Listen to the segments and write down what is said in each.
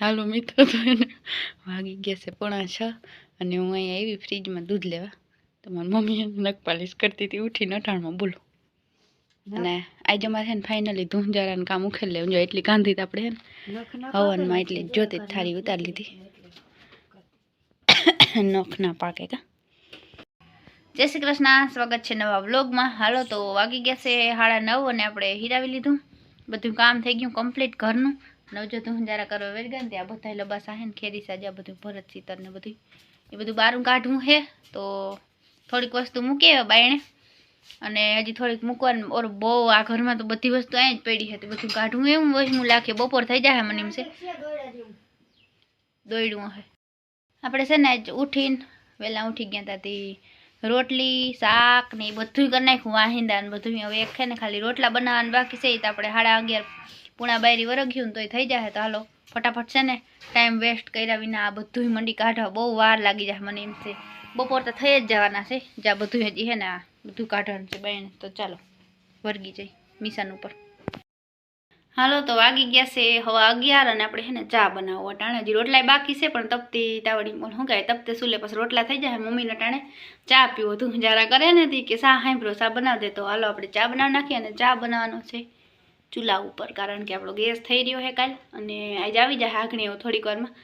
હાલો મિત્રો તો એને વાગી ગયા છે પોણા છ અને હું અહીંયા આવી ફ્રીજમાં દૂધ લેવા. તો મારી મમ્મી નખ પાલિશ કરતી હતી ઉઠીને અઠાણમાં બોલો. અને આજે અમારે છે ને ફાઇનલી ધૂંજારાનું કામ ઉખેલ લેવું જો એટલી ગાંધી તો આપણે ને હવનમાં એટલી જોતી થાળી ઉતારી લીધી. નખ ના પાકે કા. જય શ્રી કૃષ્ણ સ્વાગત છે નવા વ્લોગમાં. હાલો તો વાગી ગયા છે સાડા નવ અને આપણે હિરાવી લીધું. બધું કામ થઈ ગયું કમ્પ્લીટ ઘરનું. નવજો ધુંજારા કરવા વેર ગયા ને ત્યાં બધા લબાસા હે ને ખેરી સાજા બધું ભરત સીતર ને બધું એ બધું બહારું કાઢવું છે તો થોડીક વસ્તુ મૂકી આવે બાયણે અને હજી થોડીક મૂકવાનું ઓર બહુ આ ઘરમાં તો બધી વસ્તુ અહીં જ પડી હતી બધું કાઢવું એવું વસમું લાગે બપોર થઈ જાય મને એમ છે દોડ્યું હે આપણે છે ને આજ ઉઠીને વહેલા ઉઠી ગયા હતા તે રોટલી શાક ને એ બધું કરી નાખ્યું વાહિંદા ને બધું હવે એક છે ને ખાલી રોટલા બનાવવાનું બાકી છે એ તો આપણે સાડા અગિયાર પૂણા બાયરી ને તોય થઈ જાય તો હાલો, ફટાફટ છે ને ટાઈમ વેસ્ટ કર્યા વિના આ બધું મંડી કાઢવા. બહુ વાર લાગી જાય મને એમ છે. બપોર તો થઈ જ જવાના છે જ્યાં બધું હજી હે ને આ બધું કાઢવાનું છે બહેન તો ચાલો, વર્ગી જઈ મિશન ઉપર. હાલો, તો વાગી ગયા છે હવા અગિયાર અને આપણે છે ને ચા બનાવો અટાણે. હજી રોટલા બાકી છે, પણ તપતી તાવડી શું કહે તપતે સુલે પછી રોટલા થઈ જાય મમ્મીને અટાણે. ચા પીવો, તું જરા કરે ને તી કે સા હાંભળો ચા બનાવી દે તો. હાલો, આપણે ચા બનાવી નાખીએ અને ચા બનાવવાનો છે. ચૂલા ઉપર, કારણ કે આપણો ગેસ થઈ રહ્યો છે કાલ અને આજે આવી જાય આંગણીઓ થોડીક વારમાં.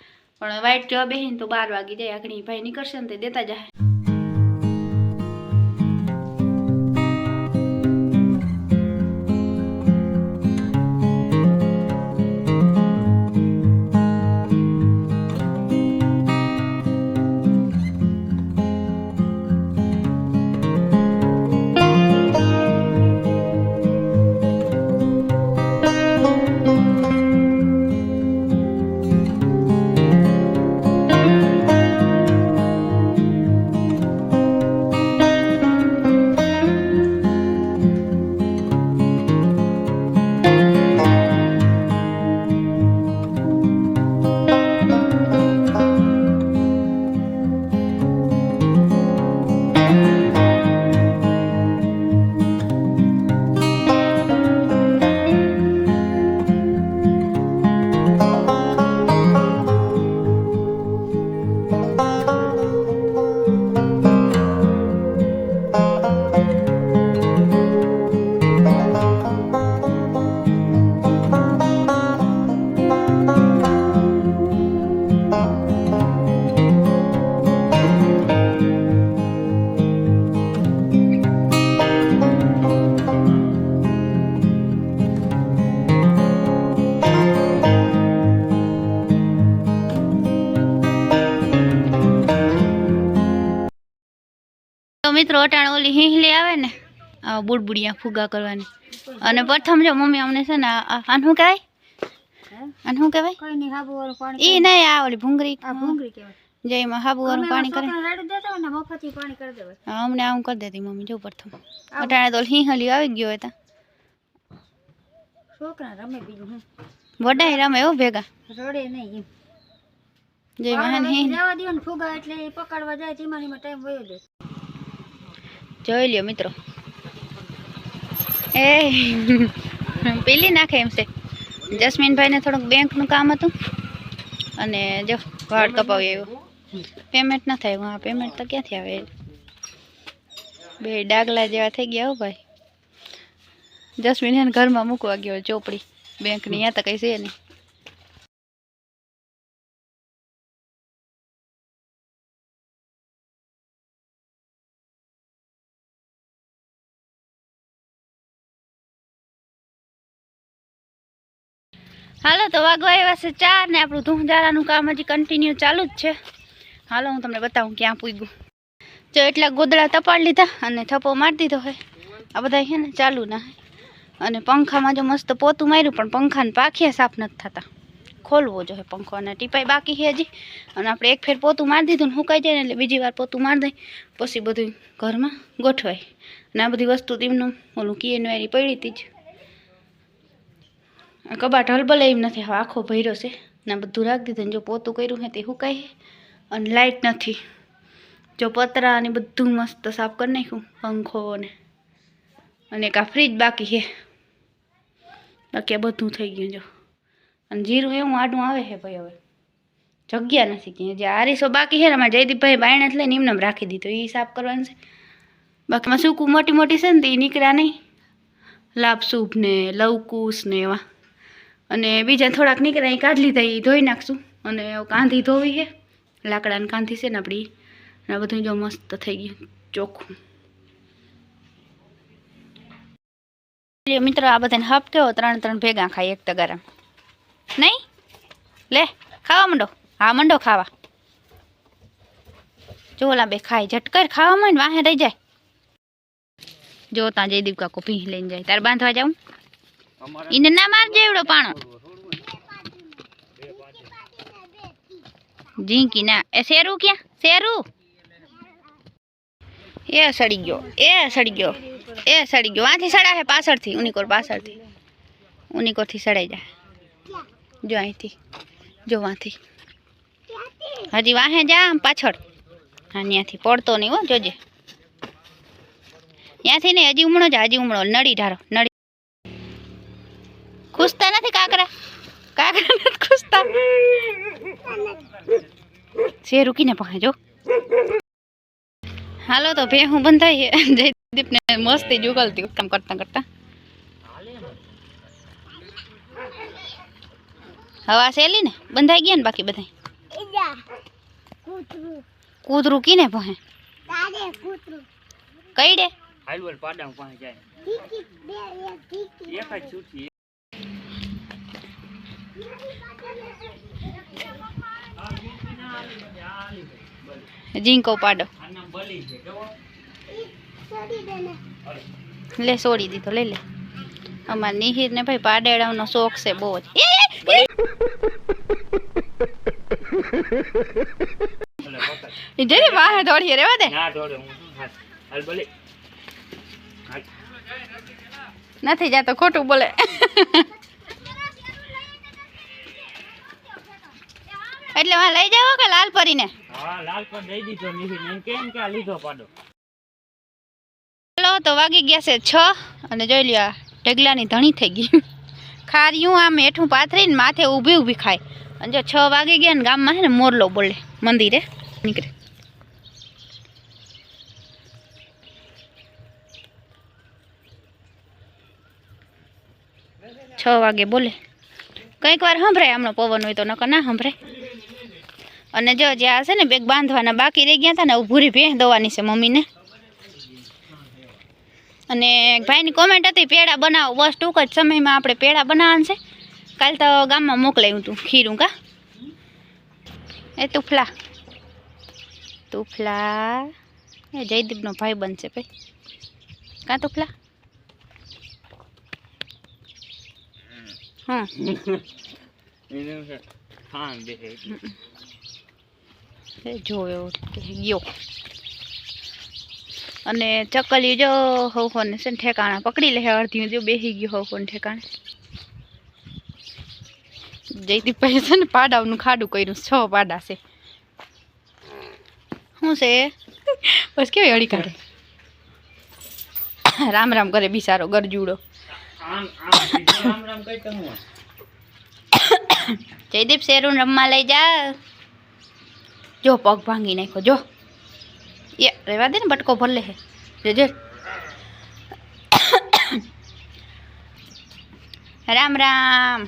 પણ વાઇટ જવા બેહીને તો બાર વાગી જાય આઘણી ભાઈ નીકળશે ને તે દેતા જાય. અટાણ ઓલી હિંહલી આવે ને આ બુડબુડિયા ફુગા કરવાની અને પ્રથમ જો મમ્મી અમને છે ને આ આને શું કહેવાય આને શું કહેવાય કોઈ નહીં હાબુ વાળું પાણી ઈ નહીં આ ઓલી ભૂંગળી આ ભૂંગળી કહેવાય જે એમાં હાબુ વાળું પાણી કરે છોકરાને રેડી દેતા હોય ને મફતથી પાણી કરી દેવાય હા, અમને આમ કરી દેતી મમ્મી જો પ્રથમ અટાણે તો ઓલી હિંહલી આવી ગયો હતા છોકરા રમે બીજું હું વડાઈ રમે એવો ભેગા રડે નહીં એમ જે મહાન હિંહ જવા દો ને ફુગા એટલે એ પકડવા જાય ધીમા ધીમા ટાઈમ વયો જાય જોઈ લ્યો મિત્રો. એ, પીલી નાખે એમ છે. જસ્મીનભાઈને થોડુંક બેંકનું કામ હતું. અને જો, વાળ કપાવી આવ્યો. પેમેન્ટ ના થાય, હા પેમેન્ટ તો ક્યાંથી આવે? બે ડાગલા જેવા થઈ ગયા હો ભાઈ. જસ્મીન ઘરમાં મૂકવા ગયો, ચોપડી. બેંકની ત્યાં તો કઈ છે નહીં. હાલો, તો વાગવા એવા છે ચાર ને આપણું ધૂંધારાનું કામ હજી કન્ટિન્યુ ચાલુ જ છે. હાલો, હું તમને બતાવું ક્યાં પૂગ્યું. જો એટલા ગોદડા તપાડ લીધા અને થપ્પો મારી દીધો હોય આ બધા છે ને ચાલુ ના અને પંખામાં જો મસ્ત પોતું માર્યું, પણ પંખાને પાખિયા સાફ નથી થતા. ખોલવો જોઈએ પંખો અને ટીપાઈ બાકી છે હજી. અને આપણે એક ફેર પોતું મારી દીધું ને સુકાઈ જાય ને એટલે બીજી વાર પોતું મારી દઈ. પછી બધું ઘરમાં ગોઠવાય. અને આ બધી વસ્તુ તેમનું ઓલું કીએનવાયરી પડી હતી જ. કબાટ હલબલે એમ નથી, હવે આખો ભર્યો છે. ને બધું રાખી દીધું ને જો પોતું કર્યું છે તે સુકાય છે અને લાઇટ નથી. જો પતરા ને બધું મસ્ત સાફ કરી નાખ્યું, પંખો ને. અને એક આ ફ્રીજ બાકી છે. બાકી આ બધું થઈ ગયું જો. અને જીરું એવું આડું આવે છે ભાઈ હવે. જગ્યા નથી ક્યાં જે આરીસો બાકી છે ને અમારે જયદીપભાઈ બાયણે જ લઈને એમને રાખી દીધો. એ સાફ કરવાનું છે. બાકીમાં સૂકું મોટી મોટી છે ને તો નીકળ્યા નહીં. લાભ સૂપ ને લવકુશ ને એવા. અને બીજા થોડાક નીકળ્યા એ કાઢી લીધા એ ધોઈ નાખશું અને કાંધી ધોવી છે લાકડાની કાંધી છે ને આપણી અને આ બધું જો મસ્ત થઈ ગયું ચોખ્ખું લ્યો મિત્રો આ બધાને હપ કેવો ત્રણ ત્રણ ભેગા ખાય એક તગારામ નહીં લે ખાવા માંડો હા માંડો ખાવા જો ઓલા બે ખાય ઝટકર ખાવા માંડ વાહે રહી જાય જો ત્યાં જયદીપ કાકો પી લઈને જાય તારે બાંધવા જાઉં એને ના મારજે એવડો પાણો જીંકી ના એ શેરું ક્યાં શેરું એ સડી ગયો એ સડી ગયો એ સડી ગયો આથી સડા છે પાછળથી ઉનીકોર પાછળથી ઉનીકોરથી સડાઈ જાય જો અહીંથી જો વાંથી હજી વાહે જા આમ પાછળ હા ત્યાંથી પડતો નહીં હો જોજે ત્યાંથી નહીં હજી ઉમળો જા હજી ઉમળો નડી ઢારો નડી છે રૂકીને પાસે જો હાલો તો ભે હું બંધાઈ જયદીપને મસ્તી જુગલતી કામ કરતા કરતા હવા સેલી ને બંધાઈ ગયા ને બાકી બધા કૂતરું કીને ભહે કઈ ડે હાલવલ પાડા પાસે જાય એક જ છૂટી જીંકો પાડો. આના બલી છે જવો લે છોડી દીધો લઈ લે. અમાર નિહિર ને ભાઈ પાડેડાનો શોખ છે બહુ જ. જરી વાહે દોડીએ રેવા દે. ના નથી જાતો ખોટું બોલે. એટલે લઈ જાવ લાલ પરીને? હા લાલ પર દઈ દીધો નહીં એમ કેમ કે આ લીધો પાડો. ચાલો તો વાગી ગયા છે છ અને જોઈ લ્યો ઢગલાની ધણી થઈ ગઈ. ખાર્યું આમ હેઠું પાથરીને માથે ઊભી ઊભી ખાય. અને જો છ વાગી ગયા ને ગામમાં છે ને મોરલો બોલે મંદિરે નીકળે. છ વાગે બોલે. કંઈક વાર સંભળાય હમણાં પવન હોય તો નકર ના સંભળાય. અને જો જ્યાં છે ને બેગ બાંધવાના બાકી રહી ગયા હતા ને ભૂરી ભેં દવાની છે મમ્મીને. અને ભાઈની કોમેન્ટ હતી પેડા બનાવો. બસ ટૂંક જ સમયમાં આપણે પેડા બનાવવાના છે. કાલ તો ગામમાં મોકલાયું તું ખીરું કા? એ તુફલા. તુફલા. એ જયદીપનો ભાઈ બનશે ભાઈ. કાં તુફલા? હા. છે કે ગયો. અને ચકલી જો હવખો ને છે ને ઠેકાણા પકડી લે અડધી જો બેસી ગયો હવખો ને ઠેકાણે જયદીપભાઈ છે ને પાડાનું ખાડું કર્યું છ પાડા છે. શું છે? બસ કેવી અડી કાઢે? રામ રામ કરે બિચારો ગરજુડો. જયદીપ શેરું રમવા લઈ જા. જો પગ ભાંગી નાખ્યો જો એ રેવા દે ને બટકો ભરલે હે જોજે રામ રામ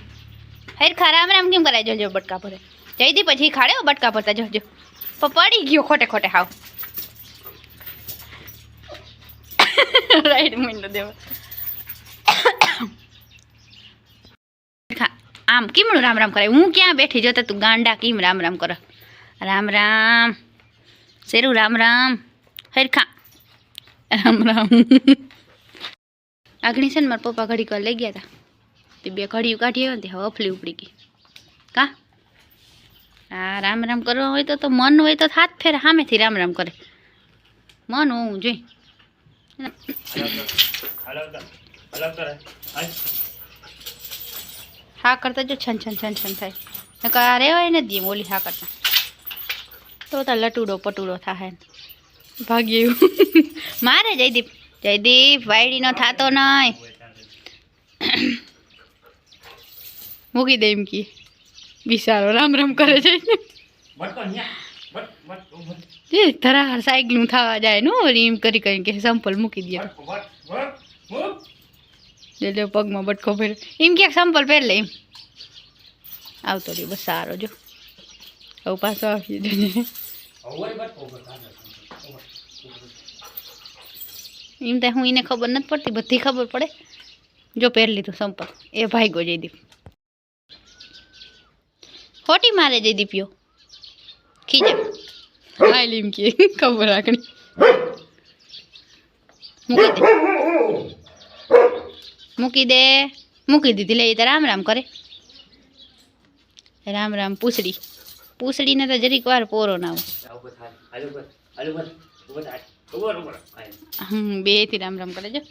હરખા રામ રામ કેમ કરાય જોજો બટકા ભરે જયદીપ પછી ખાડે હો બટકા ભરતા જોજો પણ પડી ગયો ખોટે ખોટે હાવ રાઈટ મિનિટ દેવા ખા આમ કેમનું રામ રામ કરે હું ક્યાં બેઠી જો તો તું ગાંડા કેમ રામ રામ કરે રામ રામ શેરું રામ રામ હરખા રામ રામ આગણી છે ને મારા પપ્પા ઘડી કર લઈ ગયા હતા તે બે ઘડીઓ કાઢી આવ્યા ને તે હવે અફલી ઉપડી ગઈ કા હા રામ રામ કરવા હોય તો તો મન હોય તો હાથ ફેર સામેથી રામ રામ કરે મન હોવું જોઈ હલાવતા હલાવતા રહે હાલ હા કરતા જો છન છન છન છન થાય નકર આ રેવાય ને દે ઓલી હા કરતા તો તાર લટુડો પટુડો થાય ભાગ્ય એવું મારે જયદીપ જયદીપ વાયડીનો થાતો નહીં મૂકી દે એમ કી બિસારો રામ રામ કરે છે બટકો ન્યા બટ બટ બટ એ ધરાર સાયકલું થવા જાય નો ઓલી એમ કરી કરીને કે સંપલ મૂકી દે તો બટ બટ મૂક એટલે પગમાં બટકો પહેર એમ ક્યાંક સંપલ પહેર લે એમ આવતો રહ્યો બસ સારો જો હવે પાછો આવી એમ તો હું એને ખબર નથી પડતી બધી ખબર પડે જો પહેર લીધું સંપર્ક એ ભાગ્યો જયદીપ ખોટી મારે જયદીપ્યો ખીજા હાલ એમ કે ખબર રાખણી મૂકી દે મૂકી દે મૂકી દીધી લે એ તો રામ રામ કરે રામ રામ પૂછડી પૂછડીને તો જરીક વાર પોરો ના આવે ઉભો થાય હાલો બટ હાલો બટ ઉભો થાય ઉભો ઉભો આય હમ બે થી રામ રામ કરે જો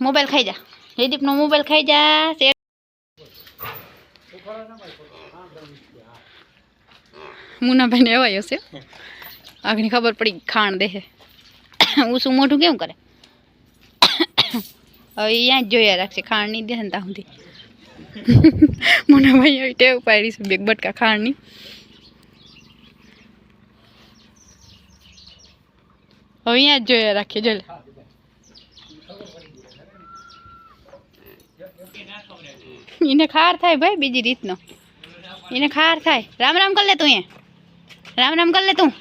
મોબાઈલ ખાઈ જા જયદીપનો મોબાઈલ ખાઈ જા શેર મુનાભાઈને એવાય હશે આગની ખબર પડી ખાણ દે ઉસું મોઢું કેમ કરે હવે અહીંયા જ જોયા રાખશે ખાણ નહીં દે ને ત્યાં સુધી મુનાભાઈ આવી ટેવ પાડી છે બેગ બટકા ખાણની હવે અહીંયા જ જોયા રાખીએ જો લે. એને ખાર થાય ભાઈ બીજી રીતનો. એને ખાર થાય. રામ રામ કર લે તું અહીંયા. રામ રામ કર લે તું.